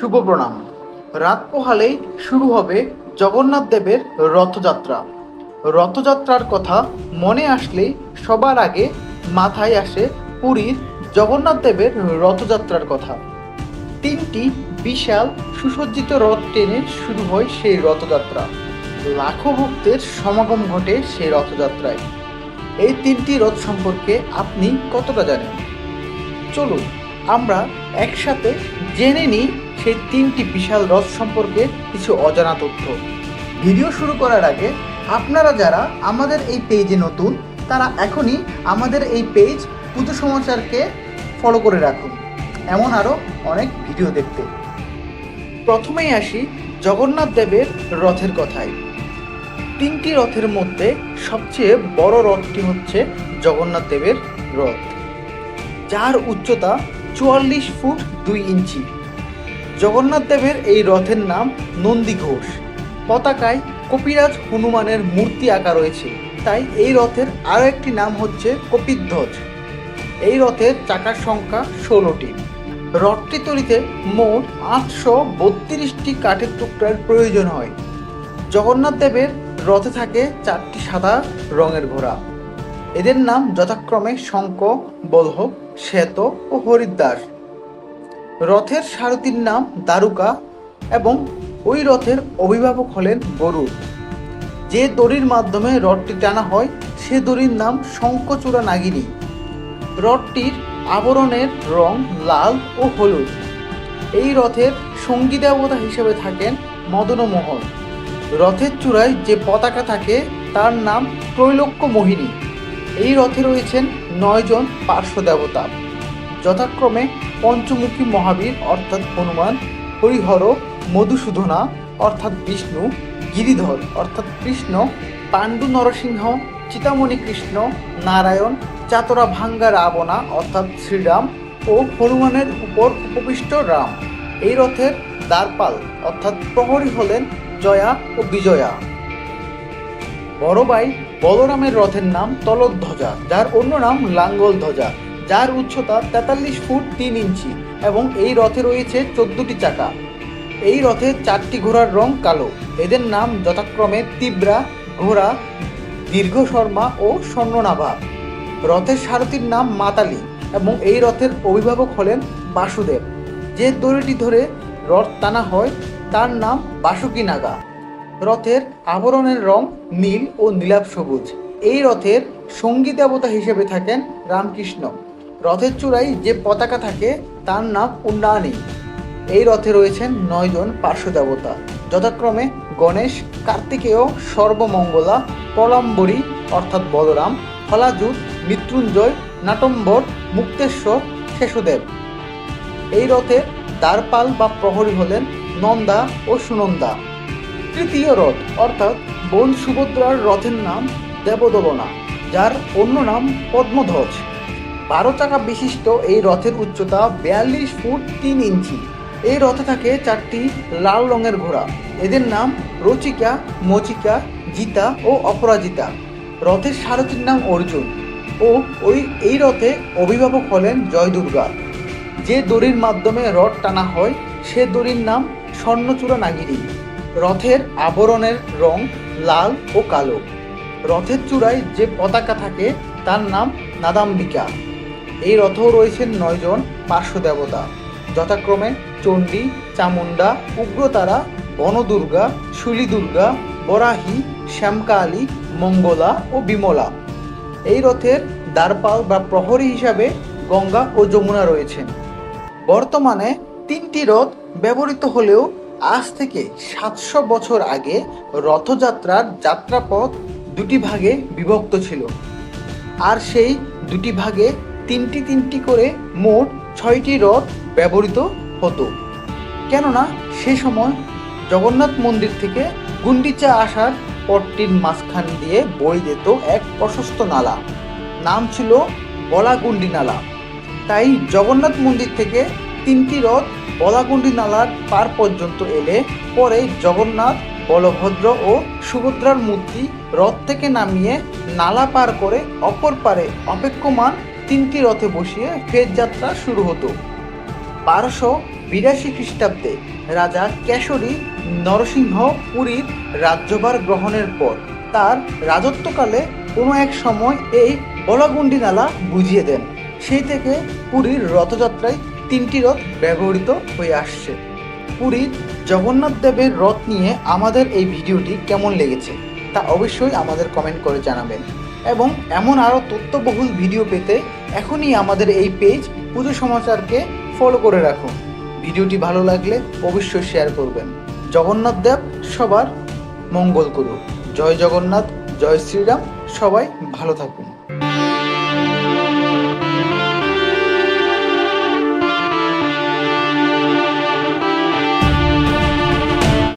শুভ প্রণাম। রাত পোহালেই শুরু হবে জগন্নাথ দেবের রথযাত্রা। রথযাত্রার কথা মনে আসলেই সবার আগে মাথায় আসে পুরীর জগন্নাথ দেবের রথযাত্রার কথা। তিনটি বিশাল সুসজ্জিত রথ টেনে শুরু হয় সেই রথযাত্রা। লাখো ভক্তের সমাগম ঘটে সেই রথযাত্রায়। এই তিনটি রথ সম্পর্কে আপনি কতটা জানেন? চলুন আমরা একসাথে জেনে নিই সেই তিনটি বিশাল রথ সম্পর্কে কিছু অজানা তথ্য। ভিডিও শুরু করার আগে আপনারা যারা আমাদের এই পেজে নতুন, তারা এখনই আমাদের এই পেজ পুজো সমাচারকে ফলো করে রাখুন। এমন আরও অনেক ভিডিও দেখতে। প্রথমেই আসি জগন্নাথ দেবের রথের কথায়। তিনটি রথের মধ্যে সবচেয়ে বড় রথটি হচ্ছে জগন্নাথ দেবের রথ। যার উচ্চতা চুয়াল্লিশ ফুট দুই ইঞ্চি। জগন্নাথ দেবের এই রথের নাম নন্দী ঘোষ। পতাকায় কপিরাজ হনুমানের মূর্তি আঁকা রয়েছে। তাই এই রথের আরও একটি নাম হচ্ছে কপিধ্বজ। এই রথের চাকার সংখ্যা ষোলোটি। রথটি তৈরিতে মোট আটশো বত্রিশটি কাঠের টুকরার প্রয়োজন হয়। জগন্নাথ দেবের রথে থাকে চারটি সাদা রঙের ঘোড়া। এদের নাম যথাক্রমে শঙ্ক বলহ শ্বেত ও হরিদ্বার। রথের সারথীর নাম দারুকা এবং ওই রথের অভিভাবক হলেন গরু যে দড়ির মাধ্যমে রথটি টানা হয়, সে দড়ির নাম শঙ্কচূড়া নাগিনী। রথটির আবরণের রং লাল ও হলুদ। এই রথের সঙ্গী দেবতা হিসেবে থাকেন মদনমোহন। রথের চূড়ায় যে পতাকা থাকে, তার নাম ত্রৈলোক্য মোহিনী। এই রথে রয়েছেন নয়জন পার্শ্ব দেবতা। যথাক্রমে পঞ্চমুখী মহাবীর অর্থাৎ হনুমান, হরিহর, মধুসূদনা অর্থাৎ বিষ্ণু, গিরিধর অর্থাৎ কৃষ্ণ, পাণ্ডু নরসিংহ, চিতামণি কৃষ্ণ, নারায়ণ, চাতরা ভাঙ্গা রাবণা অর্থাৎ শ্রীরাম ও হনুমানের উপর উপবিষ্ট রাম। এই রথের দ্বারপাল অর্থাৎ প্রহরী হলেন জয়া ও বিজয়া। বড় ভাই বলরামের রথের নাম তলধ্বজা যার অন্য নাম লাঙ্গল ধ্বজা, যার উচ্চতা তেতাল্লিশ ফুট তিন ইঞ্চি এবং এই রথে রয়েছে চোদ্দটি চাকা। এই রথে চারটি ঘোড়ার রং কালো। এদের নাম যথাক্রমে তিব্রা, ঘোড়া, দীর্ঘ শর্মা ও স্বর্ণনাভা। রথের সারথীর নাম মাতালি এবং এই রথের অভিভাবক হলেন বাসুদেব। যে দড়িটি ধরে রথ টানা হয়, তার নাম বাসুকি নাগা রথের আবরণের রং নীল ও নীলাভ সবুজ। এই রথের সঙ্গী দেবতা হিসেবে থাকেন রামকৃষ্ণ। রথের চূড়ায় যে পতাকা থাকে, তার নাম উন্নয়নী এই রথে রয়েছেন নয়জন পার্শ্ব দেবতা। যথাক্রমে গণেশ, কার্তিকেয়, সর্বমঙ্গলা, পলাম্বরী, অর্থাৎ বলরাম ফলাজুত মৃত্যুঞ্জয়, নাটম্বর, মুক্তেশ্বর, শেষদেব। এই রথের দ্বারপাল বা প্রহরী হলেন নন্দা ও সুনন্দা। তৃতীয় রথ, অর্থাৎ বোন সুভদ্রার রথের নাম দেবদলনা যার অন্য নাম পদ্মধ্বজ। বারো চাকা বিশিষ্ট এই রথের উচ্চতা বিয়াল্লিশ ফুট তিন ইঞ্চি। এই রথে থাকে চারটি লাল রঙের ঘোড়া। এদের নাম রচিকা, মচিকা, জিতা ও অপরাজিতা। রথের সারথীর নাম অর্জুন ও ওই, এই রথে অভিভাবক হলেন জয় দুর্গা যে দড়ির মাধ্যমে রথ টানা হয়, সে দড়ির নাম স্বর্ণচূড়া নাগিনী। রথের আবরণের রং লাল ও কালো। রথের চূড়ায় যে পতাকা থাকে, তার নাম নাদাম্বিকা। এই রথেও রয়েছেন নয়জন পার্শ্ব দেবতা যথাক্রমে চণ্ডী, চামুণ্ডা, উগ্রতারা, বনদুর্গা শুলি দুর্গা বরাহি, শ্যামকালী, মঙ্গলা ও বিমলা। এই রথের দ্বারপাল বা প্রহরী হিসাবে গঙ্গা ও যমুনা রয়েছেন বর্তমানে তিনটি রথ ব্যবহৃত হলেও আজ থেকে সাতশো বছর আগে রথযাত্রার যাত্রাপথ দুটি ভাগে বিভক্ত ছিল। আর সেই দুটি ভাগে তিনটি তিনটি করে মোট ছয়টি রথ ব্যবহৃত হতো। কেননা সে সময় জগন্নাথ মন্দির থেকে গুন্ডিচা আসার পটটির মাঝখান দিয়ে বয়ে যেত এক প্রশস্ত নালা। নাম ছিল বলাগুন্ডি নালা। তাই জগন্নাথ মন্দির থেকে তিনটি রথ বলাগুন্ডি নালার পার পর্যন্ত এলে পরে জগন্নাথ, বলভদ্র ও সুভদ্রার মূর্তি রথ থেকে নামিয়ে নালা পার করে অপর পারে অপেক্ষমান তিনটি রথে বসিয়ে ফের যাত্রা শুরু হতো। বারোশো বিরাশি খ্রিস্টাব্দে রাজা কেশরী নরসিংহ পুরীর রাজ্যভার গ্রহণের পর তার রাজত্বকালে কোনো এক সময় এই বলাগুন্ডি নালা বুঝিয়ে দেন। সেই থেকে পুরীর রথযাত্রায় তিনটি রথ ব্যবহৃত হয়ে আসছে। পুরীর জগন্নাথ দেবের রথ নিয়ে আমাদের এই ভিডিওটি কেমন লেগেছে তা অবশ্যই আমাদের কমেন্ট করে জানাবেন। এবং এমন আরও তথ্যবহুল ভিডিও পেতে এখনই আমাদের এই পেজ পুজো সমাচারকে ফলো করে রাখুন। ভিডিওটি ভালো লাগলে অবশ্যই শেয়ার করবেন। জগন্নাথ দেব সবার মঙ্গল করুন জয় জগন্নাথ, জয় শ্রীরাম, সবাই ভালো থাকুন।